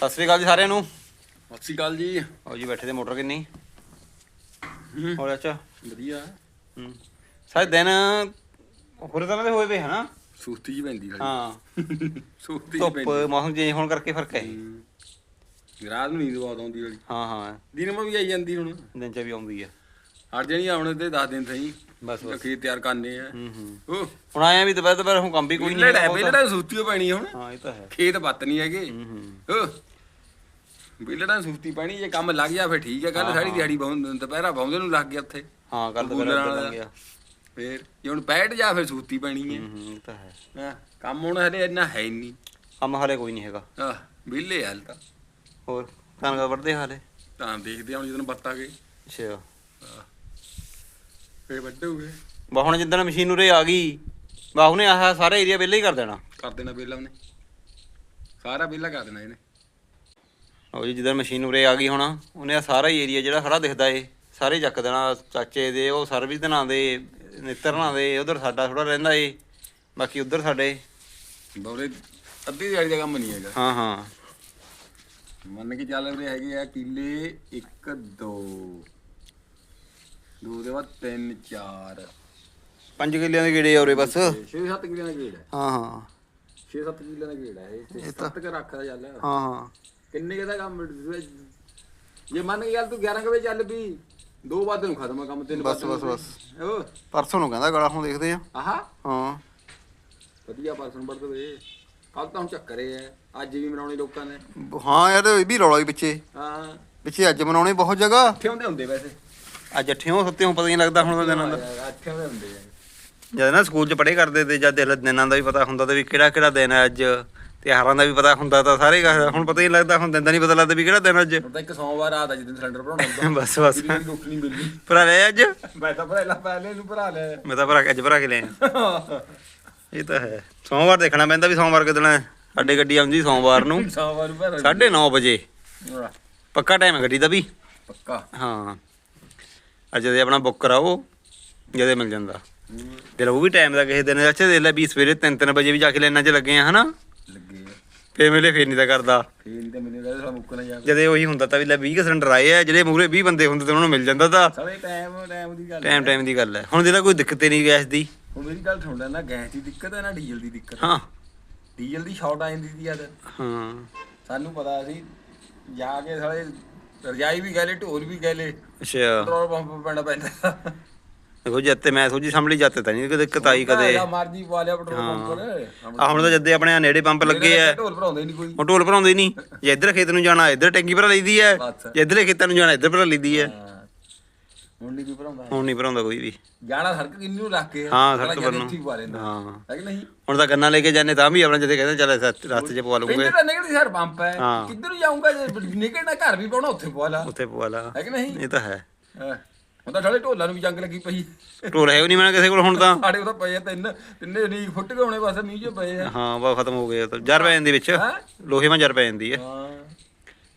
ਸਤਿ ਸ੍ਰੀ ਅਕਾਲ ਜੀ ਸਾਰਿਆਂ ਨੂੰ। ਸਤਿ ਸ਼੍ਰੀ ਅਕਾਲ ਜੀ। ਆਓ ਜੀ ਬੈਠੇ ਤੇ ਮੋਟਰ ਕਿੰਨੀ? ਹੂੰ। ਹੋਰ ਅੱਛਾ। ਵਧੀਆ। ਹੂੰ। ਸਾਰੇ ਦਿਨ ਹੋਰ ਤਰ੍ਹਾਂ ਦੇ ਹੋਏ ਵੇ ਹਨਾ ਸੁਸਤੀ ਜੀ ਪੈਂਦੀ ਹਾਂ। ਸੁਸਤੀ ਜੀ ਧੁੱਪ ਮੌਸਮ ਚੇਂਜ ਹੋਣ ਕਰਕੇ ਫ਼ਰਕ ਹੈ। ਹੂੰ। ਰਾਤ ਨੂੰ ਨੀਂਦ ਬਹੁਤ ਆਉਂਦੀ ਵਾਲੀ ਹਾਂ ਹਾਂ। ਦਿਨ ਮਾ ਵੀ ਆਈ ਜਾਂਦੀ ਹੁਣ। ਦਿਨ ਚ ਵੀ ਆਉਂਦੀ ਆ। ਹਟ ਜਣੀ ਆਉਣ ਤੇ 10 ਦਿਨ ਸਹੀ। ਬਸ ਬਸ। ਖੇਤ ਤਿਆਰ ਕਰਨੇ ਆ। ਹੂੰ ਹੂੰ। ਹੁਣ ਆਇਆ ਵੀ ਦੁਪਹਿਰ ਦੁਪਹਿਰ ਹੁਣ ਕੰਮ ਵੀ ਕੋਈ ਨਹੀਂ ਹੈਗਾ ਬਹੁਤਾ। ਬਿਲੜਾ ਸੁਸਤੀ ਪੈਣੀ ਹੁਣ। ਹਾਂ ਇਹ ਤਾਂ ਹੈ। ਖੇਤ ਬੱਤ ਨਹੀਂ ਹੈਗੇ। ਹੂੰ ਹੂੰ। ਉਹ ਬਿਲੜਾ ਸੁਸਤੀ ਪੈਣੀ ਜੇ ਕੰਮ ਲੱਗ ਜਾ ਫਿਰ ਠੀਕ ਹੈ ਕੱਲ ਸਾਰੀ। ਦਿਹਾੜੀ ਬਹੁ ਦੁਪਹਿਰਾ ਬਹੁੰਦੇ ਨੂੰ ਲੱਗ ਗਿਆ ਉੱਥੇ। ਹਾਂ ਕੱਲ ਦੁਪਹਿਰ। ਚੱਲ ਗਿਆ। ਫੇਰ ਜੇ ਹੁਣ ਬੈਠ ਜਾ ਫਿਰ ਸੁਸਤੀ ਪੈਣੀ ਹੈ। ਹੂੰ ਤਾਂ ਕੰਮ ਹੁਣ ਹਲੇ ਇੰਨਾ ਹੈ ਹੀ ਨਹੀਂ। ਕੰਮ ਹਾਲੇ ਕੋਈ ਨਹੀਂ ਹੈਗਾ। ਆਹ ਵਿਹਲੇ ਹਾਲ ਤਾਂ। ਹੋਰ ਕਣਕ ਵੱਢਦੇ ਹਾਲੇ? ਤਾਂ ਦੇਖਦੇ ਹਾਂ ਜਦੋਂ ਬੱਤ ਗਏ ਅੱਛਾ। ਫੇਰ ਵੱਡੇ ਹੋਏ ਬਾ ਹੁਣ ਜਿੱਦਣ ਮਸ਼ੀਨ ਉਰੇ ਆ ਗਈ ਬਾ ਉਹਨੇ ਆਹ ਸਾਰਾ ਏਰੀਆ ਵਿਹਲਾ ਹੀ ਕਰ ਦੇਣਾ। ਕਰ ਦੇਣਾ ਵਿਹਲਾ ਉਹਨੇ। ਸਾਰਾ ਵਿਹਲਾ ਕਰ ਦੇਣਾ ਇਹਨੇ। ਉਹ ਜੀ ਮਸ਼ੀਨ ਉਰੇ ਆ ਗਈ ਹੁਣ ਉਹਨੇ ਆਹ ਸਾਰਾ ਹੀ ਏਰੀਆ ਜਿਹੜਾ ਖੜਾ ਦਿਖਦਾ ਏ ਸਾਰੇ ਚੱਕ ਦੇਣਾ ਚਾਚੇ ਦੇ ਉਹ ਸਰਵਿਸ ਦੇਣਾ ਦੇ ਨਿੱਤਰਨਾ ਦੇ ਉਧਰ ਸਾਡਾ ਥੋੜਾ ਰਹਿੰਦਾ ਏ ਬਾਕੀ ਉਧਰ ਸਾਡੇ। ਬੌਲੇ ਅੱਧੀ ਦਿਹਾੜੀ ਦਾ ਕੰਮ ਨਹੀਂ ਹੈਗਾ। ਹਾਂ ਹਾਂ। ਮੰਨ ਕੇ ਚੱਲ ਰਹੇ ਹੈਗੇ ਆ ਕਿੱਲੇ 1 2 ਦੋ ਦੇ ਬਾਅਦ 3 4 ਪੰਜ ਕਿੱਲਿਆਂ ਦੇ ਗੇੜੇ ਆ ਉਰੇ ਬਸ। 6 7 ਕਿੱਲੇ ਦਾ ਗੇੜ। ਹੈ ਹਾਂ। ਹਾਂ 6 7 ਕਿੱਲੇ ਦਾ ਗੇੜ ਹੈ ਇਹ ਇਹ ਤਾਂ- 7 ਕ ਰੱਖਦਾ ਚੱਲ। ਹਾਂ ਹਾਂ। ਕਿੰਨੇ ਕੁ ਦਾ ਕੰਮ ਜੇ ਮੰਨ ਕੇ ਤੂੰ 11 ਕੁ ਵਜੇ ਚੱਲ ਵੀ ਦੋ ਵਜੇ ਨੂੰ ਖਤਮ ਆ ਕੰਮ ਤਿੰਨ ਬਸ, ਨੂੰ ਬਸ, ਉਹ ਪਰਸੋਂ ਨੂੰ ਕਹਿੰਦਾ ਗਲਾ ਹੁਣ ਦੇਖਦੇ ਆ। ਆਹਾ? ਹਾਂ। ਵਧੀਆ ਪਰਸਨ ਵੜਦੇ ਵੇ ਕੱਲ ਤਾਂ ਹੁਣ ਚੱਕਰੇ ਐ ਅੱਜ ਵੀ ਮਨਾਉਣੇ ਲੋਕਾਂ ਨੇ। ਹਾਂ ਯਾਰ ਇਹ ਵੀ ਰੌਲਾ ਹੀ ਪਿੱਛੇ। ਹਾਂ। ਪਿੱਛੇ ਅੱਜ ਮਨਾਉਣੇ ਬਹੁਤ ਜਗ੍ਹਾ। ਅੱਠੇ ਹੁੰਦੇ ਹੁੰਦੇ ਵੈਸੇ। ਅੱਜ ਅੱਠਿਓਂ ਸੱਤਿਓਂ ਪਤਾ ਨਹੀਂ ਲੱਗਦਾ ਹੁਣ ਉਹਦਾ ਦਿਨਾਂ ਦਾ। ਅੱਠੇ ਹੁੰਦੇ ਹੁੰਦੇ ਆ। ਜਦ ਨਾ ਸਕੂਲ 'ਚ ਪੜ੍ਹੇ ਕਰਦੇ ਤੇ ਜਦ ਦਿਨਾਂ ਦਾ ਵੀ ਪਤਾ ਹੁੰਦਾ ਤੇ ਵੀ ਕਿਹੜਾ ਕਿਹੜਾ ਦਿਨ ਹੈ ਅੱਜ। ਤਿਉਹਾਰਾਂ ਦਾ ਵੀ ਪਤਾ ਹੁੰਦਾ ਤਾਂ ਸਾਰੇ ਗਾ- ਹੁਣ ਪਤਾ ਹੀ ਨਹੀਂ ਲੱਗਦਾ ਹੁਣ ਦਿਨ ਦਾ ਨਹੀਂ ਪਤਾ ਲੱਗਦਾ ਵੀ ਕਿਹੜਾ ਦਿਨ ਅੱਜ। ਹੁਣ ਤਾਂ ਇੱਕ ਸੋਮਵਾਰ ਰਾਤ ਆ ਜਿੱਦਣ ਸਿਲੰਡਰ ਭਰਾਉਣਾ ਹੁੰਦਾ। ਬਸ ਬਸ। ਜਿਹੜੀ ਰੋਟੀ ਨਹੀਂ ਮਿਲਦੀ ਭਰਾ ਲੈ ਅੱਜ? ਮੈਂ ਤਾਂ ਭਰਾ ਲਾ ਪਹਿਲੇ ਨੂੰ ਭਰਾ ਲੈ ਮੈਂ ਤਾਂ ਭਰਾ ਕੇ ਅੱਜ ਭਰਾ ਕੇ ਲਿਆ। ਇਹ ਤਾਂ ਹੈ। ਸੋਮਵਾਰ ਦੇਖਣਾ ਪੈਂਦਾ ਵੀ ਸੋਮਵਾਰ ਕਿਦਣ ਹੈ ਸਾਡੇ ਗੱਡੀ ਆਉਂਦੀ ਸੋਮਵਾਰ ਨੂੰ। ਸੋਮਵਾਰ ਨੂੰ ਭਰਾ 9:30 ਵਜੇ। ਪੱਕਾ ਟਾਈਮ ਹੈ ਗੱਡੀ ਦਾ ਵੀ? ਪੱਕਾ। ਹਾਂ। ਅੱਜ ਜਦੇ ਆਪਣਾ ਬੁੱਕ ਕਰਾਓ ਜਦੇ ਮਿਲ ਜਾਂਦਾ। ਤੇ ਉਹ ਵੀ ਟਾਈਮ ਦਾ ਕਿਸੇ ਦਿਨ। ਅੱਛਾ ਦੇ ਲੈ ਵੀ ਸਵੇਰੇ 3-3 ਵਜੇ ਵੀ ਜਾ ਕੇ ਲੈਣਾ 'ਚ ਲੱਗੇ ਆ ਹਨਾ? ਲੱਗੇ ਆ। ਫੇਰ ਮੇਲੇ ਫੇਰ ਨਹੀਂ ਤਾਂ ਕਰਦਾ। ਫੇਰ ਨਹੀਂ ਤਾਂ ਮੈਨੂੰ ਲੱਗਦਾ ਮੁੱਕਣਾ ਜਾ ਜਦੇ ਉਹੀ ਹੁੰਦਾ ਤਾਂ ਵੀ ਲੈ 20 ਕੁ ਸਿਲੰਡਰ ਆਏ ਆ ਜਿਹੜੇ ਮੂਰੇ 20 ਬੰਦੇ ਹੁੰਦੇ ਤੇ ਉਹਨਾਂ ਨੂੰ ਮਿਲ ਜਾਂਦਾ ਤਾਂ। ਟਾਈਮ ਟਾਈਮ ਦੀ ਗੱਲ ਟਾਈਮ ਟਾਈਮ ਦੀ ਗੱਲ ਹੈ। ਹੁਣ ਜਿਹਦਾ ਕੋਈ ਦਿੱਕਤ ਹੀ ਨਹੀਂ ਗੈਸ ਦੀ। ਹੁਣ ਮੇਰੀ ਗੱਲ ਸੁਣ ਲੈ ਨਾ ਗੈਸ ਦੀ ਦਿੱਕਤ ਹੈ ਨਾ ਡੀਜ਼ਲ ਦੀ ਦਿੱਕਤ? ਹਾਂ। ਡੀਜ਼ਲ ਦੀ ਸ਼ਾਰਟ ਆ ਜਾਂਦੀ ਸੀ ਯਾਰ। ਹਾਂ। ਸਾਨੂੰ ਪਤਾ ਸੀ ਜਾ ਕੇ ਸਾਲੇ ਰਜਾਈ ਵੀ ਗਏ ਲੈ ਢੋਲ ਵੀ ਗਏ ਲੈ। ਅੱਛਾ। ਪੈਟਰੋਲ ਪੰਪ ਪੈਣਾ ਪੈਂਦਾ। ਦੇਖੋ ਜਦ ਤੇ ਮੈਂ ਸੋਚੀ ਸਾਹਮਣੇ ਜਾਤੇ ਤਾਂ ਨਹੀਂ ਕਦੇ ਦਿੱਕਤ ਆਈ ਕਦੇ। ਜਿਹੜਾ ਮਰਜ਼ੀ ਪਵਾ ਲਿਆ ਪੈਟਰੋਲ ਪੰਪ ਪਰ ਆ ਹੁਣ ਤਾਂ ਜਦੇ ਆਪਣੇ ਆ ਨੇੜੇ ਪੰਪ ਲੱਗੇ ਆ। ਢੋਲ ਭਰਾਉਂਦੇ ਨਹੀਂ ਕੋਈ। ਭਰਾਉਂਦੇ ਨਹੀਂ। ਜੇ ਇੱਧਰ ਖੇਤ ਨੂੰ ਜਾਣਾ ਇੱਧਰ ਟੈਂਕੀ ਭਰਾ ਲਈਦੀ ਹੈ ਬਸ। ਜੇ ਇੱਧਰਲੇ ਖੇਤਾਂ ਨੂੰ ਜਾਣਾ ਇੱਧਰ ਭਰਾ ਲਈਦੀ ਹੈ। ਹੁਣ ਨਹੀਂ ਕੋਈ ਭਰਾਉਂਦਾ। ਹੁਣ ਨਹੀਂ ਭਰਾਉਂਦਾ ਕੋਈ ਵੀ। ਜਾਣਾ ਸੜਕ ਕਿੰਨੀ ਨੂੰ ਰੱਖ ਕੇ ਹਾਂ, ਅਗਲਾ ਸੜਕ ਜਦੇ ਪਰ ਉੱਥੇ ਹੀ ਪਵਾ ਲੈਂਦਾ। ਹਾਂ। ਹੈ ਕਿ ਨਹੀਂ? ਹੁਣ ਤਾਂ ਗੰਨਾ ਲੈ ਕੇ ਜਾਂਦੇ ਤਾਂ ਵੀ ਆਪਣਾ ਜਦੇ ਕਹਿੰਦੇ ਚੱਲ ਰਸਤੇ 'ਚ ਪਵਾ ਲੂੰਗੇ ਪਿੰਡ ਤਾਂ ਨਿਕਲਦੀ ਸਰ ਪੰਪ ਹੈ ਹਾਂ। ਕਿੱਧਰ ਨੂੰ ਜਾਊਂਗਾ ਜੇ ਨਿਕਲਣਾ ਘਰ ਵੀ ਪਾਉਣਾ ਉੱਥੇ ਪਵਾ ਲਾ। ਉੱਥੇ ਪਵਾ ਲਾ। ਹੈ ਕਿ ਨਹੀਂ? ਇਹ ਤਾਂ ਹੈ। ਹਾਂ। ਹੁਣ ਤਾਂ ਸਾਲੇ ਢੋਲਾਂ ਨੂੰ ਵੀ ਜੰਗ ਲੱਗੀ ਪਈ। ਟੋਲ ਹੈ ਵੀ ਨਹੀਂ ਮੈਂ ਕਿਸੇ ਕੋਲ ਹੁਣ ਤਾਂ। ਸਾਡੇ ਉਹ ਤਾਂ ਪਏ ਆ ਤਿੰਨ ਤਿੰਨੇ ਨਹੀਂ ਫੁੱਟ ਗਏ ਹੋਣੇ ਬਸ ਮੀਂਹ ਚ ਪਏ ਆ। ਹਾਂ ਬਾ ਖਤਮ ਹੋ ਗਿਆ ਤਾਂ। ਜਰ ਪੈ ਜਾਂਦੀ ਵਿੱਚ? ਲੋਹੇ ਮਾ ਜਰ ਪੈ ਜਾਂਦੀ ਹੈ ਹਾਂ।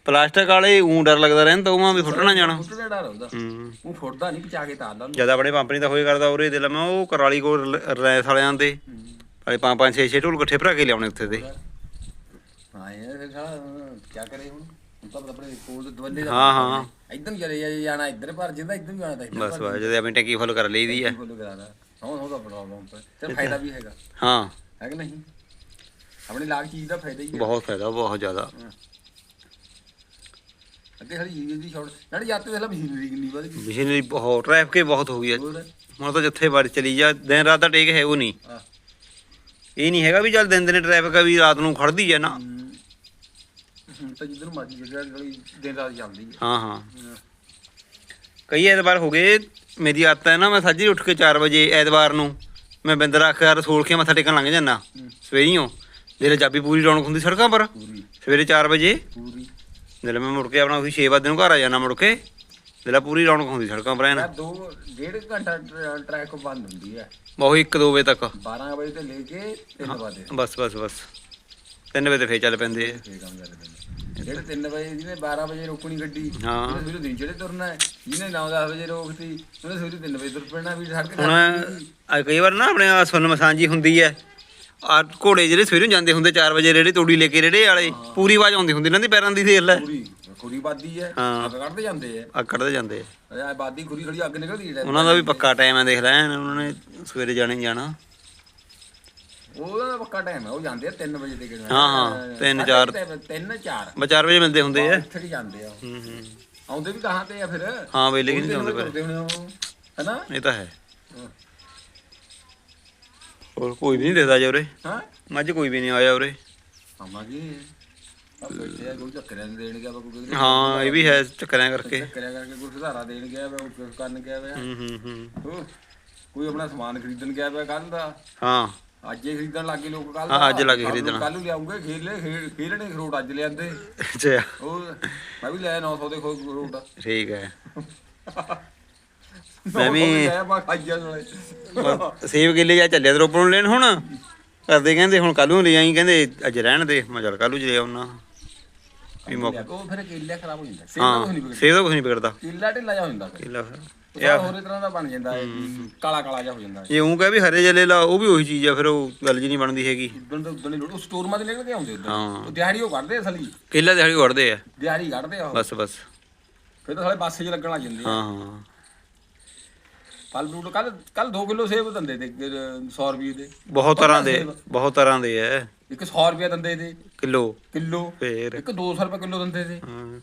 ਪਲਾਸਟਿਕ ਵਾਲੇ ਊਂ ਡਰ ਲੱਗਦਾ ਰਹਿੰਦਾ ਉਹ ਵੀ ਫੁੱਟਣਾ ਜਾਣਾ। ਫੁੱਟਣਾ ਡਰ ਹੁੰਦਾ। ਹੂੰ। ਉਹ ਫੁੱਟਦਾ ਨਹੀਂ ਪਚਾ ਕੇ ਤਾਰ ਲਾ ਜਦ ਆਪਣੇ ਪੰਪ ਨਹੀਂ ਤਾਂ ਹੋਏ ਕਰਦਾ ਉਰੇ ਦੇ ਲਾ ਮੈਂ ਉਹ ਕਰਾਲੀ ਕੋਲ ਰੈਸ ਵਾਲਿਆਂ ਦੇ। ਭਾਈ ਪੰਜ ਪੰਜ ਛੇ ਛੇ ਢੋਲ ਇਕੱਠੇ ਭਰਾ ਕੇ ਲਿਆਉਣੇ ਉੱਥੇ ਦੇ। ਹਾਂ ਇਹ ਫਿਰ ਕੀ ਕਰੇ ਹੁਣ? ਦੇ ਹਾਂ, ਹਾਂ। ਇੱਧਰ ਨੂੰ ਚਲੇ ਜਾ- ਜਾਣਾ ਇੱਧਰ ਪਰ ਜਿੱਦਾਂ ਇੱਧਰ ਨੂੰ ਜਾਣਾ ਤਾਂ ਇੱਧਰ ਬਸ ਬਸ ਜਦੇ ਆਪਣੀ ਟੈਂਕੀ ਫੁੱਲ ਕਰ ਲਈਦੀ ਹੈ ਫੁੱਲ ਕਰਾਦਾ ਹੁਣ ਉਹਦਾ ਪ੍ਰੋਬਲਮ ਪਰ ਤੇ ਫਾਇਦਾ ਵੀ ਹੈਗਾ। ਹਾਂ। ਹੈ ਕਿ ਨਹੀਂ? ਆਪਣੀ ਲਾਗ ਚੀਜ਼ ਦਾ ਫਾਇਦਾ ਹੀ ਹੈ। ਬਹੁਤ ਫਾਇਦਾ ਬਹੁਤ ਜ਼ਿਆਦਾ। ਅੱਗੇ ਸਾਡੀ ਜੀਵੀ ਦੀ ਸ਼ਾਰਟ ਨਾਲੇ ਜਾਂਦੇ ਦੇਖ ਲਾ ਮਸ਼ੀਨਰੀ ਕਿੰਨੀ ਵਧ ਗਈ। ਮਸ਼ੀਨਰੀ ਬਹੁਤ ਟ੍ਰੈਫਿਕ ਬਹੁਤ ਹੋ ਗਈ ਹੈ ਹੋਰ? ਹੁਣ ਤਾਂ ਜਿੱਥੇ ਵਾਰ ਚਲੀ ਜਾ। ਦਿਨ ਰਾਤ ਦਾ ਟੇਕ ਹੈ ਉਹ ਨਹੀਂ। ਇਹ ਨਹੀਂ ਹੈਗਾ ਵੀ ਚੱਲ ਦਿਨ ਦਿਨੇ ਟ੍ਰੈਫਿਕ ਆ ਵੀ ਰਾਤ ਨੂੰ ਖੜਦੀ ਹੈ ਨਾ। ਹੁਣ ਤਾਂ ਜਿੱਧਰ ਨੂੰ ਮਰਜ਼ੀ ਜਿਹੜਾ ਜਿਹੜੀ ਦਿਨ ਰਾਤ ਚੱਲਦੀ ਹੈ ਹਾਂ। ਹਾਂ। ਕਈ ਐਤਵਾਰ ਹੋ ਗਏ ਮੇਰੀ ਆਦਤ ਹੈ ਨਾ ਮੈਂ ਸਾਜੀ ਉੱਠ ਕੇ 4 ਵਜੇ ਐਤਵਾਰ ਨੂੰ ਮੈਂ ਬਿੰਦਰ ਰੱਖ ਕੇ ਰਸੋਲ ਕੇ ਮੱਥਾ ਟੇਕਣ ਲੰਘ ਜਾਂਦਾ। ਸਵੇਰੀਓ ਜਿਹੜੇ ਚਾਬੀ ਪੂਰੀ ਰੌਣਕ ਹੁੰਦੀ ਸੜਕਾਂ ਪਰ। ਪੂਰੀ। ਸਵੇਰੇ 4 ਵਜੇ। ਪੂਰੀ। ਜਦੋਂ ਮੈਂ ਮੁੜ ਕੇ ਆਪਣਾ ਉਹੀ 6 ਵਜੇ ਨੂੰ ਘਰ ਆ ਜਾਣਾ ਮੁੜ ਕੇ। ਜਿਹੜਾ ਪੂਰੀ ਰੌਣਕ ਹੁੰਦੀ ਸੜਕਾਂ ਪਰ ਐਨ। ਦੋ ਡੇਢ ਘੰਟਾ ਟਰ- ਟਰੈਕ ਬੰਦ ਹੁੰਦੀ ਹੈ ਬਹੁਤ 1 2 ਵਜੇ ਤੱਕ। 12 ਵਜੇ ਤੋਂ ਲੈ ਕੇ 3 ਵਜੇ। ਬਸ ਬਸ ਬਸ। 3 ਵਜੇ ਤੇ ਫੇਰ ਚੱਲ ਪੈਂਦੇ ਆ। ਇਹ ਕੰਮ ਕਰਦੇ ਨੇ ਜਿਹੜੇ 3 ਵਜੇ ਜਿਹਨੇ 12 ਵਜੇ ਰੋਕਣੀ ਗੱਡੀ ਹਾਂ। ਉਹਨੇ ਸਵੇਰੇ ਦਿਨ ਚੜੇ ਤੁਰਨਾ ਹੈ। ਜਿਹਨੇ 9-10 ਵਜੇ ਰੋਕਤੀ ਉਹਨੇ ਸਵੇਰੇ 3 ਵਜੇ ਤੁਰ ਪੈਣਾ ਵੀ ਸੜਕ ਹੁਣ ਆ ਕਈ ਵਾਰ ਨਾ ਆਪਣੇ ਆ ਸੁਨ ਮਸਾਂਜੀ ਹੁੰਦੀ ਹੈ। ਆ ਘੋੜੇ ਜਿਹੜੇ ਸਵੇਰੇ ਨੂੰ ਜਾਂਦੇ ਹੁੰਦੇ 4 ਵਜੇ ਰੇੜੇ ਤੋੜੀ ਲੈ ਕੇ ਰੇੜੇ ਵਾਲੇ ਪੂਰੀ ਆਵਾਜ਼ ਆਉਂਦੀ ਹੁੰਦੀ ਇਹਨਾਂ ਦੀ ਪੈਰਾਂ ਦੀ ਦੇਖ ਲੈ ਖੁਰੀ ਖੁਰੀ ਬਾਦੀ ਹੈ ਹਾਂ। ਅੱਗ ਕੱਢਦੇ ਜਾਂਦੇ ਆ ਆ ਕੱਢਦੇ ਜਾਂਦੇ ਆ। ਅਰੇ ਬਾਦੀ ਖੁਰੀ ਖੜੀ ਅੱਗ ਨਿਕਲਦੀ ਹੈ। ਉਹਨਾਂ ਦਾ ਵੀ ਪੱਕਾ ਟਾਈਮ ਹੈ ਦੇਖ ਲੈ ਐਨ ਉਹਨਾਂ ਨੇ ਸਵੇਰੇ ਜਾਣੇ ਹੀ ਜਾਣਾ। ਉਹਦਾ ਤਾਂ ਪੱਕਾ ਟਾਈਮ ਹੈ ਉਹ ਜਾਂਦੇ ਆ 3 ਵਜੇ ਦੇ ਕਿਹੜੇ ਹਾਂ, ਹਾਂ, ਤਿੰਨ, ਚਾਰ। 3 4 ਬਸ 4 ਵਜੇ ਮਿਲਦੇ ਹੁੰਦੇ ਆ। ਇੱਥੇ ਹੀ ਜਾਂਦੇ ਆ ਉਹ। ਹੂੰ ਹੂੰ। ਆਉਂਦੇ ਵੀ ਕਹਾਂ ਤੇ ਆ ਫਿਰ। ਹਾਂ ਵੇਲੇ ਕਿ ਨਹੀਂ ਆਉਂਦੇ ਪਰ ਹੈਨਾ? ਇਹ ਤਾਂ ਹੈ। ਹੋਰ ਕੋਈ ਵੀ ਨਹੀਂ ਦੇਦਾ ਜੇ ਉਰੇ। ਹਾਂ? ਮੱਝ ਕੋਈ ਵੀ ਨਹੀਂ ਆਇਆ ਉਰੇ। ਆਮਾ ਜੀ ਆ ਬੈਠੇ ਆ ਕੋਈ ਚੱਕਰਿਆਂ ਨੂੰ ਦੇਣ ਗਿਆ ਵਾ ਕੋਈ ਹਾਂ ਇਹ ਵੀ ਹੈ ਚੱਕਰਿਆਂ ਕਰਕੇ। ਚੱਕਰਿਆਂ ਕਰਕੇ ਕੋਈ ਸੁਧਾਰਾ ਦੇਣ ਗਿਆ ਵਾ ਕੋਈ ਕੁਛ ਕਰਨ ਗਿਆ ਵਾ। ਹੂੰ ਹੂੰ ਹੂੰ। ਉਹ, ਕੋਈ ਆਪਣਾ ਸਮਾਨ ਖਰੀਦਣ ਗਿਆ ਵਾ ਕੱਲ ਦਾ। ਹਾਂ। ਅੱਜ ਹੀ ਖਰੀਦਣ ਲੱਗੇ ਲੋਕ ਕੱਲ ਹਾਂ, ਅੱਜ ਲੱਗੇ ਖਰੀਦਣ। ਕੱਲ ਨੂੰ ਲਿਆਉਂਗੇ ਖੇਲੇ ਖੇਲਣੇ ਖਰੋਟ ਅੱਜ ਲਿਆਂਦੇ। ਅੱਛਾ। ਉਹ ਮੈਂ ਵੀ ਲਿਆ 900 ਦੇ ਖਰੋਟ। ਠੀਕ ਹੈ। ਮੈਂ ਵੀ- ਸੇਬ ਕੇਲੇ ਜਾ ਚੱਲਿਆ ਤੇ ਰੋਪੜ ਨੂੰ ਲੈਣ ਹੁਣ। ਕਰਦੇ ਕਹਿੰਦੇ ਹੁਣ ਕੱਲ ਨੂੰ ਲੈ ਆਈ ਕਹਿੰਦੇ ਅੱਜ ਰਹਿਣ ਦੇ। ਮੈਂ ਚੱਲ ਕੱਲ ਨੂੰ ਲੈ ਆਉਣਾ ਵੀ ਮੌਕਾ ਉਹ ਫਿਰ ਕੇਲਾ ਖਰਾਬ ਹੋ ਜਾਂਦਾ। ਸੇਬ ਦਾ ਕੁਝ ਨਹੀਂ ਵਿਗੜਦਾ ਕੇਲਾ ਢਿੱਲਾ ਜਾ ਹੋ ਜਾਂਦਾ ਫਿਰ। ਕੇਲਾ ਫਿਰ। ਹੋਰ ਤਰ੍ਹਾਂ ਦਾ ਬਣ ਜਾਂਦਾ ਹੈ ਕਾਲਾ ਕਾਲਾ ਜਾ ਹੋ ਜਾਂਦਾ ਹੈ। ਇਹ ਉਹ ਕਹੇ ਵੀ ਹਰੇ ਜਲੇ ਲਾ ਉਹ ਵੀ ਉਹੀ ਚੀਜ਼ ਆ ਫਿਰ ਉਹ ਗੱਲ ਜੀ ਨਹੀਂ ਬਣਦੀ ਹੈਗੀ। ਉਦੋਂ ਤੋਂ ਉਦੋਂ ਹੀ ਲੋੜ ਸਟੋਰ ਮਾ ਦੇ ਨਿਕਲ ਕੇ ਆਉਂਦੇ ਉਦੋਂ ਹਾਂ। ਉਹ ਦਿਹਾੜੀ ਉਹ ਕੱਢਦੇ ਅਸਲੀ। ਕੇਲਾ ਦਿਹਾੜੀ ਵੜਦੇ ਆ। ਦਿਹਾੜੀ ਕੱਢਦੇ ਆ ਉਹ। ਬਸ ਬਸ। ਫਿਰ ਤਾਂ ਸਾਲੇ ਬੱਸ 'ਚ ਲੱਗਣ ਲੱਗ ਜਾਂਦੇ ਆ। ਹਾਂ ਹਾਂ। ਫਲ ਫਰੂਟ ਕੱਲ ਕੱਲ 2 ਕਿਲੋ ਸੇਬ ਦਿੰਦੇ ਤੇ 100 ਰੁਪਏ ਦੇ। ਬਹੁਤ ਤਰ੍ਹਾਂ ਦੇ ਬਹੁਤ ਤਰ੍ਹਾਂ ਦੇ ਐ ਇੱਕ 100 ਰੁਪਏ ਦਿੰਦੇ ਤੇ ਕਿਲੋ। ਕਿਲੋ। ਫੇਰ। ਇੱਕ 200 ਰੁਪਏ ਕਿਲੋ ਦਿੰਦੇ ਤੇ ਹਾਂ।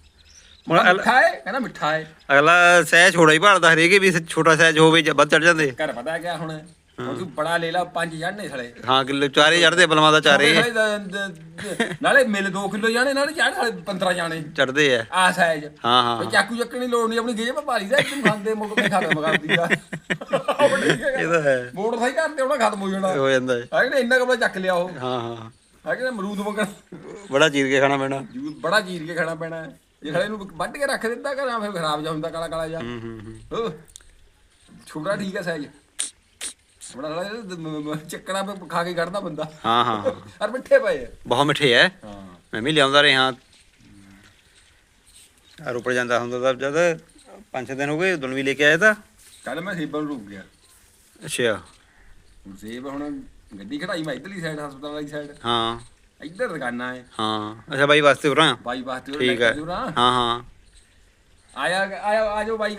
ਹੁਣ ਮਿੱਠਾ ਹੈ ਕਹਿੰਦਾ ਮਿੱਠਾ ਹੈ ਅਗਲਾ ਸਹਿ ਛੋੜਾ ਹੀ ਭਾਲਦਾ ਹਰੇਕ ਵੀ ਛੋਟਾ ਸਹਿਜ ਹੋਵੇ ਜਾਂ ਵੱਧ ਚੜ ਜਾਂਦੇ। ਘਰ ਪਤਾ ਕਿਆ ਹੁਣ? ਹੁਣ ਤੂੰ ਬੜਾ ਲੈ ਲਾ ਪੰਜ ਜਾਣੇ ਸਾਲੇ। ਹਾਂ ਕਿਲੋ ਚਾਰੇ ਚੜਦੇ ਬਲਮਾ ਦਾ ਚਾਰੇ। ਨਾਲੇ ਮਿਲ 2 ਕਿਲੋ ਜਾਣੇ ਨਾਲੇ ਜਾਣ ਸਾਲੇ 15 ਜਾਣੇ। ਚੜਦੇ ਆ। ਆ ਸਾਈਜ਼ ਹਾਂ ਹਾਂ ਤੇ ਚਾਕੂ ਚੱਕਣ ਦੀ ਲੋੜ ਨਹੀਂ ਆਪਣੀ ਗੇਜ ਭਾਰੀ ਦਾ ਇੱਕ ਨੂੰ ਖਾਂਦੇ ਮੁੱਕ ਕੇ ਖਤਮ ਕਰਦੀ ਆ। ਇਹ ਤਾਂ ਹੈ। ਮੋਟਰਸਾਈਕਲ ਕਰਦੇ ਉਹਦਾ ਖਤਮ ਹੋ ਜਾਣਾ। ਹੋ ਜਾਂਦਾ ਹੈ। ਹੈ ਕਿ ਇੰਨਾ ਕਪੜਾ ਚੱਕ ਲਿਆ ਉਹ। ਹਾਂ ਹਾਂ। ਹੈ ਕਿ ਅਮਰੂਦ ਮੰਗਣ ਬੜਾ ਚੀਰ ਕੇ ਖਾਣਾ ਪੈਣਾ। ਬੜਾ ਚੀਰ ਕੇ ਖਾਣਾ ਪੈਣਾ। ਹੈ। ਜੇ ਸਾਲੇ ਨੂੰ ਵੱਢ ਕੇ ਰੱਖ ਦਿੱਤਾ ਘਰਾਂ ਫਿਰ ਖਰਾਬ ਜਾ ਹੁੰਦਾ ਕਾਲਾ ਕਾਲਾ ਜਾ ਹੂੰ ਛੋਟਾ ਠੀਕ ਹੈ ਸਾਈਜ਼ ਬੜਾ ਸਾਲਾ ਚੱਕਣਾ ਪੇ ਖਾ ਕੇ ਕੱਢਦਾ ਬੰਦਾ। ਹਾਂ ਹਾਂ। ਅਰ ਮਿੱਠੇ ਪਏ। ਬਹੁਤ ਮਿੱਠੇ ਐ। ਹਾਂ। ਮੈਂ ਵੀ ਲਿਆਉਂਦਾ ਰਿਹਾ। ਆ ਰੋਪੜ ਜਾਂਦਾ ਹੁੰਦਾ ਤਾਂ ਜਦ ਪੰਜ ਛੇ ਦਿਨ ਹੋ ਗਏ ਉਦੋਂ ਵੀ ਲੈ ਕੇ ਆਇਆ ਤਾਂ। ਕੱਲ ਮੈਂ ਸੇਬਾਂ ਰੁਕ ਗਿਆ। ਅੱਛਾ। ਸੇਬ ਹੁਣ ਗੱਡੀ ਖੜਾਈ ਮੈਂ ਇਧਰਲੀ ਸਾਈਡ ਹਸਪਤਾਲ ਵਾਲੀ ਸਾਈਡ ਹਾਂ। ਇੱਧਰ ਦੁਕਾਨਾਂ ਹੈ ਹਾਂ ਅੱਛਾ ਬਾਈ ਵਾਸਤੇ ਉਰਾਂ ਬਾਈ ਬਾਤ ਠੀਕ ਹੈ ਹਾਂ ਹਾਂ। ਆਇਆ ਆਇਆ ਆਜੋ ਬਾਈ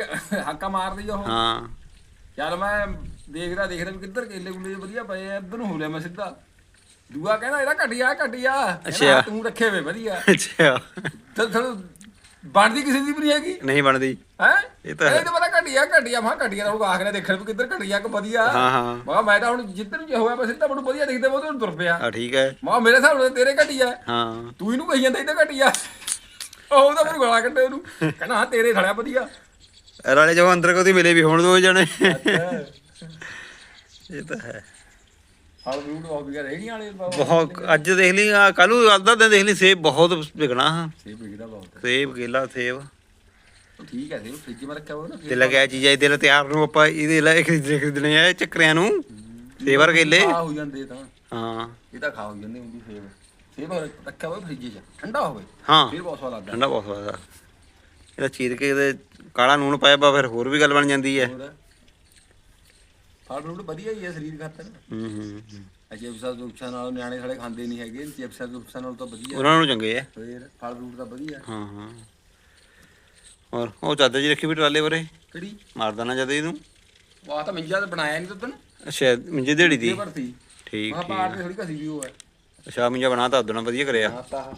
ਹੱਕਾ ਮਾਰਦੀ ਉਹ। ਹਾਂ। ਚੱਲ ਮੈਂ ਦੇਖਦਾ ਦੇਖਦਾ ਵੀ ਕਿੱਧਰ ਕੇਲੇ ਕੁਲੇ ਵਧੀਆ ਪਏ ਆ ਇੱਧਰ ਨੂੰ ਹੋ ਲਿਆ ਮੈਂ ਸਿੱਧਾ। ਦੂਆ ਕਹਿੰਦਾ ਇਹਦਾ ਘਟਿਆ ਘਟਿਆ। ਅੱਛਾ। ਤੂੰ ਰੱਖੇ ਵੇ ਵਧੀਆ। ਅੱਛਾ। ਤੇ ਤੁਹਾਨੂੰ ਬਣਦੀ ਕਿਸੇ ਦੀ ਵੀ ਨਹੀਂ ਹੈਗੀ। ਨਹੀਂ ਬਣਦੀ। ਹੈ? ਇਹ ਤਾਂ। ਇਹ ਤਾਂ ਪਤਾ ਘਟਿਆ ਘਟਿਆ। ਮੈਂ ਘਟਿਆ ਤਾਂ ਉਹ ਆਖਨੇ ਦੇਖਣ ਵੀ ਕਿੱਧਰ ਘਟਿਆ ਕਿ ਵਧੀਆ। ਹਾਂ ਹਾਂ। ਮੈਂ ਮੈਂ ਤਾਂ ਹੁਣ ਜਿੱਧਰ ਨੂੰ ਜੇ ਹੋਇਆ ਮੈਂ ਸਿੱਧਾ ਮੈਨੂੰ ਵਧੀਆ ਦਿਖਦੇ ਨੂੰ ਤੁਰ ਪਿਆ। ਆ ਠੀਕ ਹੈ। ਮੈਂ ਮੇਰੇ ਹਿਸਾਬ ਨਾਲ ਤੇਰੇ ਘਟਿਆ। ਹਾਂ। ਤੂੰ ਇਹਨੂੰ ਕਹੀ ਜਾਂਦਾ ਇਹ ਤਾਂ ਘਟਿਆ। ਉਹ ਤਾਂ ਮੈਨੂੰ ਗਾਲਾਂ ਕੱਢੇ ਉਹਨੂੰ। ਕਹਿੰਦਾ ਹਾਂ ਤੇਰੇ ਥੜਿਆ ਵਧੀਆ। ਰਾਲੇ ਜੋ ਅੰਦਰ ਕੋਦੀ ਮਿਲੇ ਵੀ ਹੁਣ ਦੋ ਜਣੇ। ਇਹ ਤਾਂ ਹੈ। ਫਲ ਫਰੂਟ ਹੋ ਗਿਆ ਰੇੜੀਆਂ ਵਾਲੇ ਬਹੁਤ ਅੱਜ ਦੇਖ ਲਈ ਆ ਕੱਲੂ ਅੱਧਾ ਦਿਨ ਦੇਖ ਲਈ ਸੇਬ ਬਹੁਤ ਵਿਕਣਾ। ਹਾਂ ਸੇਬ ਵਿਕਦਾ ਬਹੁਤ। ਸੇਬ ਕੇਲਾ ਸੇਬ। ਉਹ ਠੀਕ ਹੈ ਸੇਬ ਫ੍ਰਿਜ ਮੈਂ ਰੱਖਿਆ ਹੋਇਆ ਨਾ ਤੇ ਲੱਗਿਆ ਚੀਜ਼ਾਂ ਇਹਦੇ ਲਈ ਤਿਆਰ ਨੂੰ ਆਪਾਂ ਇਹਦੇ ਲਈ ਖਰੀਦਣੇ ਖਰੀਦਣੇ ਆ ਚੱਕਰਿਆਂ ਨੂੰ। ਸੇਵਰ ਕੇਲੇ। ਖਾ ਹੋ ਜਾਂਦੇ ਤਾਂ। ਹਾਂ। ਇਹ ਤਾਂ ਖਾ ਹੋ ਜਾਂਦੇ ਹੁੰਦੀ ਸੇਬ ਸੇਬ ਰੱਖਿਆ ਹੋਇਆ ਫ੍ਰਿਜ 'ਚ ਠੰਡਾ ਹੋਵੇ। ਹਾਂ। ਫਿਰ ਬਹੁਤ ਸਵਾਦ ਲੱਗਦਾ। ਠੰਡਾ ਬਹੁਤ ਸਵਾਦ ਆ। ਇਹਦਾ ਚੀਰ ਕੇ ਇਹਦੇ ਕਾਲਾ ਨੂਣ ਪਾਇਆ ਬਾ ਫਿਰ ਹੋਰ ਵੀ ਗੱਲ ਬਣ ਜਾਂਦੀ ਹੈ। ਫਲ ਫਰੂਟ ਵਧੀਆ ਹੀ ਹੈ ਸਰੀਰ ਖਾਤਰ। ਹੂੰ ਹੂੰ। ਚਿਪਸਾਂ ਚੁਪਸਾਂ ਨਾਲ ਨਿਆਣੇ ਸਾਲੇ ਖਾਂਦੇ ਨਹੀਂ ਹੈਗੇ ਚਿਪਸਾਂ ਚੁਪਸਾਂ ਨਾਲ ਤਾਂ ਵਧੀਆ। ਉਹਨਾਂ ਨੂੰ ਚੰਗੇ ਆ। ਫੇਰ ਫਲ ਫਰੂਟ ਤਾਂ ਵਧੀਆ। ਹਾਂ ਹਾਂ। ਹੋਰ ਉਹ ਚਾਦਰ ਜੀ ਰੱਖੀ ਵੀ ਟਰਾਲੇ ਵਰੇ ਕਿਹੜੀ? ਮਾਰ ਦੇਣਾ ਜਦ ਇਹਨੂੰ ਵਾਹ ਤਾਂ ਮੰਜਾ ਤਾਂ ਬਣਾਇਆ ਨਹੀਂ ਤਦੋਂ ਅੱਛਾ ਮਿੰਜੇ ਦੇੜੀ ਦੀ। ਭਰਤੀ ਠੀਕ ਮਾ ਪਾਰ ਤੇ ਥੋੜੀ ਕਸੀ ਵੀ ਉਹ ਹੈ। ਅੱਛਾ ਮਿੰਜਾ ਬਣਾਤਾ ਉਦੋਂ ਵਧੀਆ ਕਰਿਆ। ਆਤਾ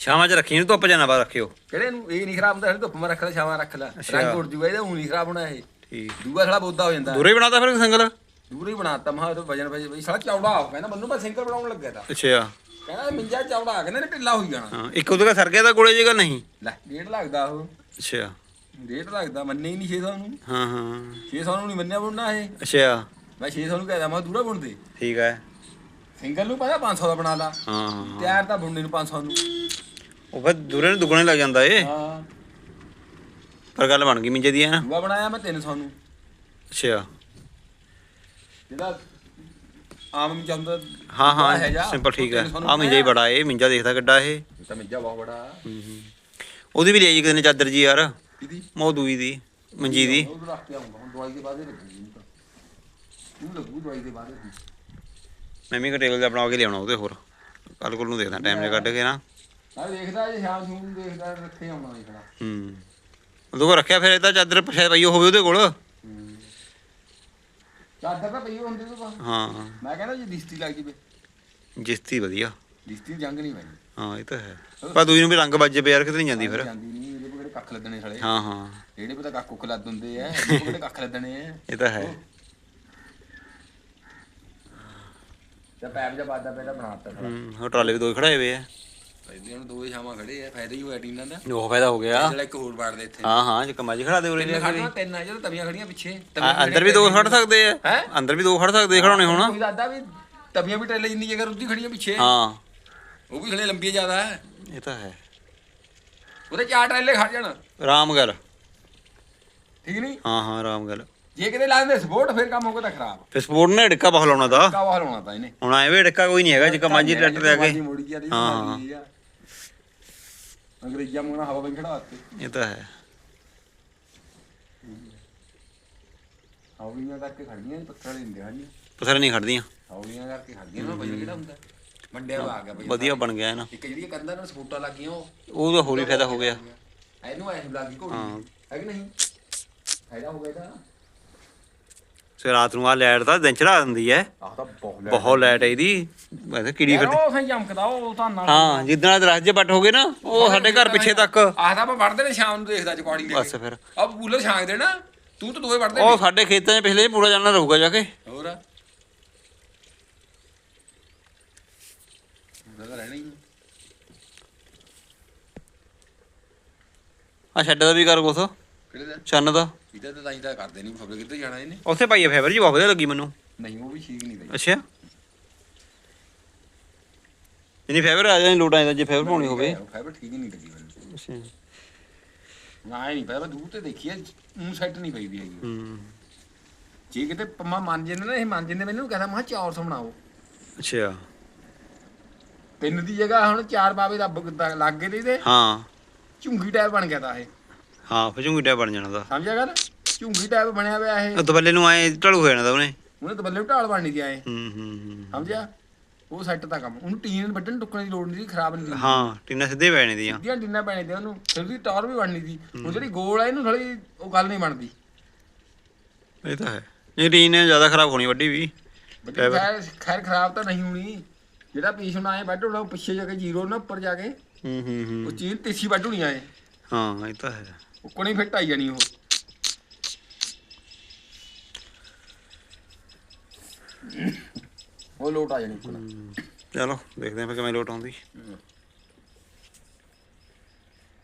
ਸ਼ਾਮਾਂ ਚ ਰੱਖੀ ਇਹਨੂੰ ਧੁੱਪ ਜਾਣਾ ਬਾ ਰੱਖਿਓ। ਕਿਹੜੇ ਨੂੰ? ਇਹ ਨਹੀਂ ਖਰਾਬ ਹੁੰਦਾ ਧੁੱਪ ਮੈਂ ਰੱਖ ਲੈ ਛਾਵਾਂ ਰੱਖ ਲੈ। ਰੰਗ ਉੱਡ ਜੂਗਾ ਇਹਦਾ ਉਹ ਨਹੀਂ ਖਰਾਬ ਹੋਣਾ ਇਹ। ਠੀਕ। ਦੂਆ ਸਾਲਾ ਬੋਦਾ ਹੋ ਜਾਂਦਾ। ਦੂਰੇ ਬਣਾਤਾ ਫਿਰ ਸੰਗਲ? ਦੂਰੇ ਹੀ ਬਣਾਤਾ ਮਹਾ ਉਹ ਵਜਨ ਬਈ ਸਾਲਾ ਚੌੜਾ ਹੋ ਕਹਿੰਦਾ ਮੈਨੂੰ ਮੈਂ ਸਿੰਗਲ ਬਣਾਉਣ ਲੱਗਿਆ ਤਾਂ। ਅੱਛਾ। ਕਹਿੰਦਾ ਮੰਜਾ ਚੌੜਾ ਕਹਿੰਦਾ ਨੇ ਢਿੱਲਾ ਹੋਈ ਜਾਣਾ। ਹਾਂ ਇੱਕ ਉਹਦੇ ਦਾ ਸਰ ਗਿਆ ਤਾਂ ਕੋਲੇ ਜੇਗਾ ਨਹੀਂ। ਲੈ ਡੇਢ ਲੱਗਦਾ ਉਹ। ਅੱਛਾ। ਡੇਢ ਲੱਗਦਾ ਮੰਨੇ ਹੀ ਨਹੀਂ 600 ਨੂੰ। ਹਾਂ ਹਾਂ। 600 ਨੂੰ ਨਹੀਂ ਮੰਨਿਆ ਬੁਣਨਾ ਇਹ। ਅੱਛਾ। ਮੈਂ 600 ਨੂੰ ਕਹਿਦਾ ਮੈਂ ਦੂਰਾ ਬੁਣ ਦੇ। ਠੀਕ ਹੈ। ਸਿੰਗਲ ਨੂੰ ਪਤਾ 500 ਦਾ ਬਣਾ ਲਾ। ਹਾਂ ਹਾਂ ਤਿਆਰ ਤਾਂ ਬੁਣਨੇ ਨੂੰ 500 ਨੂੰ। ਉਹ ਫਿਰ ਦੂਰੇ ਨੂੰ ਦੁੱਗਣੇ ਲੱਗ ਜਾਂਦਾ ਏ ਹਾਂ। ਪਰ ਗੱਲ ਬਣ ਗਈ ਮਿੰਜੇ ਦੀ ਹੈ। ਨਾ ਦੂਆ ਬਣਾਇਆ ਮੈਂ 300 ਨੂੰ। ਅੱਛਾ। ਜਿਹੜਾ ਆਮ ਮਿੰਜਾ ਹੁੰਦਾ ਹਾਂ ਹੈ ਜਾ, ਸਿੰਪਲ ਠੀਕ ਹੈ। ਉਹ 300 ਨੂੰ ਆ ਮਿੰਜਾ ਹੀ ਬੜਾ ਏ ਮਿੰਜਾ ਦੇਖਦਾ ਕਿੱਡਾ ਇਹ। ਇਹ ਤਾਂ ਮਿੰਜਾ ਬਹੁਤ ਬੜਾ। ਹੂੰ, ਹੂੰ। ਉਹਦੀ ਵੀ ਲਈ ਜੀ ਕਿਤੇ ਨੇ ਚਾਦਰ ਜੀ ਯਾਰ। ਇਹਦੀ ਮੋ ਦੂਈ ਦੀ ਮੰਜੀ ਦੀ। ਉਹ ਰੱਖ ਕੇ ਆਉਂਗਾ ਹੁਣ ਦਵਾਈ ਦੇ ਬਾਅਦ ਹੀ ਲੱਗੂਗੀ ਇਹਨੂੰ ਤਾਂ ਇਹਨੂੰ ਲੱਗੂ ਦਵਾਈ ਦੇ ਬਾਅਦ ਹੀ ਮੈਂ ਵੀ ਟੇਬਲ ਦਾ ਬਣਾ ਕੇ ਲਿਆਉਣਾ ਉਹਦੇ ਹੋਰ। ਕੱਲ ਕੋਲ ਨੂੰ ਦੇਖਦਾ ਟਾਈਮ ਜਿਹਾ ਕੱਢ ਕੇ ਨਾ। ਮੈਂ ਦੇਖਦਾ ਜੇ ਸ਼ਾਮ ਨੂੰ ਦੇਖਦਾ ਰੱਖੇ ਆਉਣਾ ਦੇਖਣਾ ਹੂੰ। ਉਹਦੇ ਕੋਲ ਰੱਖਿਆ ਫਿਰ ਇਹਦਾ ਚਾਦਰ ਪਛਾਇ ਪਈ ਹੋਵੇ ਉਹਦੇ ਕੋਲ। ਚਾਦਰ ਤਾਂ ਪਈ ਹੁੰਦੀ ਤੂੰ ਬਸ। ਹਾਂ। ਮੈਂ ਕਹਿੰਦਾ ਜੇ ਦਿਸਤੀ ਲੱਗ ਜਵੇ। ਜਿਸਤੀ ਵਧੀਆ। ਦਿਸਤੀ ਜੰਗ ਨਹੀਂ ਪੈਣੀ ਹਾਂ ਇਹ ਤਾਂ ਹੈ। ਪਰ ਦੂਜੀ ਨੂੰ ਵੀ ਰੰਗ ਵੱਜੇ ਪਿਆ ਯਾਰ ਕਿਤੇ ਨਹੀਂ ਜਾਂਦੀ ਫਿਰ। ਜਾਂਦੀ ਨਹੀਂ ਇਹਦੇ ਕੋਲ ਕੱਖ ਲੱਦਣੇ ਸਾਲੇ। ਹਾਂ ਹਾਂ। ਜਿਹੜੇ ਪਤਾ ਕੱਖ ਕੁੱਖ ਲੱਦ ਹੁੰਦੇ ਆ ਇਹਦੇ ਕੋਲ ਕੱਖ ਲੱਦਣੇ ਆ। ਇਹ ਤਾਂ ਹੈ। ਤੇ ਪੈਪ ਜਾਂ ਬਾਦਾ ਪਹਿਲਾਂ ਬਣਾਤਾ ਹੂੰ ਉਹ ਟਰਾਲੇ ਵੀ ਦੋ ਹੀ ਖੜਾਏ ਹੋਏ ਆ। ਪਹਿਲੇ ਹੁਣ ਦੋਵੇਂ ਸ਼ਾਮਾਂ ਖੜੇ ਆ ਫਾਇਦਾ ਹੀ ਹੋਇਆ ਟੀਨਾਂ ਦਾ। ਉਹ ਫਾਇਦਾ ਹੋ ਗਿਆ। ਜਿਹੜਾ ਇੱਕ ਹੋਰ ਬਾੜਦੇ ਇੱਥੇ। ਹਾਂ ਹਾਂ ਜੇ ਕਮਾਜੀ ਖੜਾ ਦੇ ਉਰੇ ਤਿੰਨ ਲਿਆ ਕੇ ਖੜਨਾ ਤਿੰਨ ਆ ਜਦੋਂ ਤਵੀਆਂ ਖੜੀਆਂ ਪਿੱਛੇ। ਆ, ਅੰਦਰ ਵੀ ਦੋ ਖੜ ਸਕਦੇ ਆ। ਹੈਂ? ਅੰਦਰ ਵੀ ਦੋ ਖੜ ਸਕਦੇ ਖੜਾਉਣੇ ਹੁਣ। ਕੋਈ ਦਾਦਾ ਵੀ ਤਵੀਆਂ ਵੀ ਟਰੇਲੇ ਜਿੰਨੀ ਜਗ੍ਹਾ ਰੁੱਦੀ ਖੜੀਆਂ ਪਿੱਛੇ। ਹਾਂ। ਉਹ ਵੀ ਖੜੇ ਲੰਬੀਆਂ ਜ਼ਿਆਦਾ ਹੈ। ਇਹ ਤਾਂ ਹੈ। ਉਹਦੇ ਚਾਰ ਟਰੇਲੇ ਖੜ ਜਾਣ। ਆਰਾਮ ਗੱਲ ਠੀਕ ਨਹੀਂ? ਹਾਂ ਹਾਂ ਆਰਾਮ ਗੱਲ ਜੇ ਕਿਤੇ ਲਾ ਦਿੰਦੇ ਸਪੋਰਟ ਫਿਰ ਕੰਮ ਹੋਗਾ ਤਾਂ ਖਰਾਬ। ਫਿਰ ਸਪੋਰਟ ਨੇ ਡਿੱਕਾ ਬਹੁਤ ਲਾਉਣਾ ਦਾ ਕਾਵਾ ਹਲਾਉਣਾ ਤਾਂ ਇਹਨੇ। ਹੁਣ ਐਵੇਂ ਡਿੱਕਾ ਕੋਈ ਨਹੀਂ ਹੈਗਾ ਜੇ ਕਮਾਜੀ ਟਰੈਕਟਰ ਦੇ ਮਾਜੀ ਕੇ। ਮੁੜ ਗਿਆ ਦੀ ਹਾਂ। ਅੰਗਰੇਜ਼ਾਂ ਮੂੰਹ ਨਾਲ ਹਵਾ ਵਿੱਚ ਖੜਾ ਦਿੱਤੇ। ਇਹ ਤਾਂ ਹੈ। ਹੌਲੀਆਂ ਕਰਕੇ ਖੜੀਆਂ ਪੱਥਰ ਵਾਲੇ ਹੁੰਦੇ ਹਨ ਪਸਰ ਨਹੀਂ ਖੜਦੀਆਂ ਹੌਲੀਆਂ ਕਰਕੇ ਖੜੀਆਂ ਨਾ ਬਜਟ ਕਿਹੜਾ ਹੁੰਦਾ। ਮੰਡਿਆ ਆ ਗਿਆ ਬਈ ਵਧੀਆ ਬਣ ਗਿਆ ਨਾ। ਇੱਕ ਜਿਹੜੀ ਕੰਧਾਂ ਨਾਲ ਸਪੋਰਟਾਂ ਲੱਗੀਆਂ ਉਹ ਉਹਦਾ ਹੋਰ ਵੀ ਫਾਇਦਾ ਹੋ ਗਿਆ। ਇਹਨੂੰ ਐਸ ਲੱਗੀ ਘੋੜੀ। ਹਾਂ। ਹੈ ਕਿ ਨਹੀਂ? ਫਾਇਦਾ ਹੋ ਗਿਆ ਇਹਦਾ ਸਵੇਰ ਰਾਤ ਨੂੰ ਆ ਲਾਈਟ ਤਾਂ ਦਿਨ ਚੜਾ ਦਿੰਦੀ ਹੈ। ਆਹ ਤਾਂ ਬਹੁਤ ਬਹੁਤ ਲਾਈਟ ਹੈ। ਇਹਦੀ। ਵੈਸੇ ਕੀੜੀ ਫਿਰਦੀ? ਉਹ ਸਹੀ ਚਮਕਦਾ ਉਹ ਤਾਂ ਨਾਲ ਹਾਂ ਜਿੱਦਾਂ ਦਰਖਤ ਜੇ ਪੱਟ ਹੋ ਗਏ ਨਾ ਉਹ ਸਾਡੇ ਘਰ ਪਿੱਛੇ ਤੱਕ। ਆਹਦਾ ਮੈਂ ਵੜਦੇ ਨੇ ਸ਼ਾਮ ਨੂੰ ਦੇਖਦਾ ਚਕਵਾੜੀ ਲੈ ਬਸ ਫਿਰ। ਆ ਬੂਲਰ ਛਾਂਗ ਦੇਣਾ ਤੂੰ ਤਾਂ ਦੋਵੇਂ ਵੜਦੇ ਉਹ ਸਾਡੇ ਖੇਤਾਂ 'ਚ ਪਿਛਲੇ ਪੂਰਾ ਜਾਣਾ ਰਹੂਗਾ ਜਾ ਕੇ। ਹੋਰ? ਉਹਦਾ ਤਾਂ ਰਹਿਣਾ ਹੀ ਆ। ਸ਼ੈੱਡ ਦਾ ਵੀ ਕਰ ਕੁਛ। ਕਿਹੜੇ ਦਾ ਚੰਨ ਦਾ। ਇਹਦਾ ਤਾਂ ਤਾਂ ਕਰਦੇ ਨਹੀਂ ਖਬਰ ਕਿੱਧਰ ਜਾਣਾ ਇਹਨੇ? ਉੱਥੇ ਪਾਈ ਫੇਵਰ ਜੀ ਬਹੁਤ ਵਧੀਆ ਲੱਗੀ ਮੈਨੂੰ। ਨਹੀਂ ਉਹ ਵੀ ਠੀਕ ਨਹੀਂ ਬਈ। ਅੱਛਾ। ਇਨੀ ਫੇਵਰ ਆ ਜਾਣੀ ਲੋਟ ਆਇਦਾ ਜੇ ਫੇਵਰ ਪਾਉਣੀ ਹੋਵੇ। ਫਾਈਬਰ ਠੀਕ ਹੀ ਨਹੀਂ ਲੱਗੀ ਮੈਨੂੰ। ਅੱਛਾ। ਨਾ ਇਹ ਨਹੀਂ ਦੂਰ ਤੇ ਦੇਖੀ ਉਹ ਸੈੱਟ ਨਹੀਂ ਪਈ ਵੀ ਹੈਗੀ। ਹੂੰ। ਜੇ ਕਿਤੇ ਪੰਮਾ ਮੰਨ ਜਾਂਦੇ ਨਾ ਇਹ ਮੰਨ ਜਾਂਦੇ ਮੈਨੂੰ ਕਹਿੰਦਾ ਮੈਂ ਕਿਹਾ 400 ਬਣਾਓ। ਅੱਛਾ। ਤਿੰਨ ਦੀ ਜਗ੍ਹਾ ਹੁਣ ਚਾਰ ਬਾਵੇ ਰੱਬ ਦਾ ਲੱਗ ਗਏ ਤੇ ਇਹਦੇ। ਹਾਂ। ਝੁੰਗੀ ਟਾਈਪ ਬਣ ਗਿਆ ਤਾਂ ਇਹ। ਹਾਂ ਫਿਰ ਝੁੰਗੀ ਟਾ ਬਣ ਜਾਣਾ ਦਾ ਸਮਝਿਆ ਗੱਲ? ਝੁੰਗੀ ਟਾਈਪ ਬਣਿਆ ਹੋਇਆ ਇਹ। ਉਹ ਦਬੱਲੇ ਨੂੰ ਆਏ ਢਲੂ ਹੋ ਜਾਣਾ ਦਾ ਉਹਨੇ। ਉਹਨੇ ਤਾਂ ਬੱਲੇ ਢਾਲ ਬਣਨੀ ਦੀ ਆਏ ਹੂੰ ਹੂੰ ਹੂੰ। ਸਮਝਿਆ ਉਹ ਸੈੱਟ ਦਾ ਕੰਮ। ਉਹਨੂੰ ਟੀਨ ਵੱਢਣ ਟੁੱਕਣ ਦੀ ਲੋੜ ਨਹੀਂ ਸੀ ਖਰਾਬ ਨਹੀਂ ਸੀ। ਹਾਂ ਟੀਨਾ ਸਿੱਧੇ ਪੈਣੇ ਦੀਆਂ ਸਿੱਧੀਆਂ ਟੀਨਾਂ ਪੈਣੇ ਤੇ ਉਹਨੂੰ। ਫਿਰ ਉਹਦੀ ਟਾਰ ਵੀ ਬਣਨੀ ਸੀ। ਹੁਣ ਜਿਹੜੀ ਗੋਲ ਆ ਇਹਨੂੰ ਥੋੜੀ ਉਹ ਗੱਲ ਨਹੀਂ ਬਣਦੀ। ਇਹ ਤਾਂ ਹੈ। ਇਹ ਟੀਨ ਨੇ ਜ਼ਿਆਦਾ ਖਰਾਬ ਹੋਣੀ ਵੱਡੀ ਵੀ। ਖੈਰ ਖੈਰ ਖਰਾਬ ਤਾਂ ਨਹੀਂ ਹੋਣੀ। ਜਿਹੜਾ ਪੀਸ ਹੁਣ ਆਏ ਵੱਢ ਹੋਣਾ ਉਹ ਪਿੱਛੇ ਜਾ ਕੇ ਜ਼ੀਰੋ ਨਾ ਉੱਪਰ ਜਾ ਕੇ। ਹੂੰ ਹੂੰ ਉਹ ਹੂੰ ਚੀਜ਼ ਤੀਸੀ ਵੱਢ ਹੋਣੀ ਆਏ ਹਾਂ ਇਹ ਤਾਂ ਹੈ। ਉੱਕਣੀ ਫਿੱਟ ਆਈ ਜਾਣੀ ਉਹ। ਉਹ ਲੋਟ ਆ ਜਾਣੀ। ਚਲੋ ਦੇਖਦੇ ਹਾਂ ਫਿਰ ਕਿਵੇਂ ਲੋਟ ਆਉਂਦੀ।